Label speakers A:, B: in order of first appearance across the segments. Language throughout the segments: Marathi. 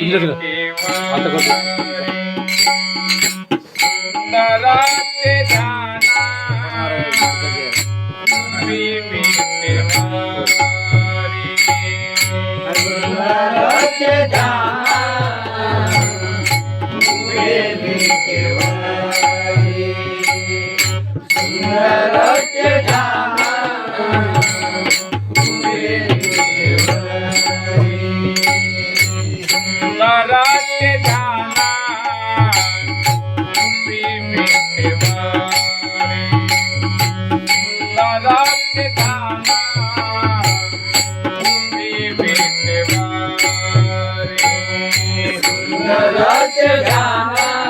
A: ಅಂತ विठवारी
B: सुंदराचे गाना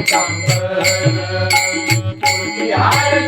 B: कांबळ तुळशी हार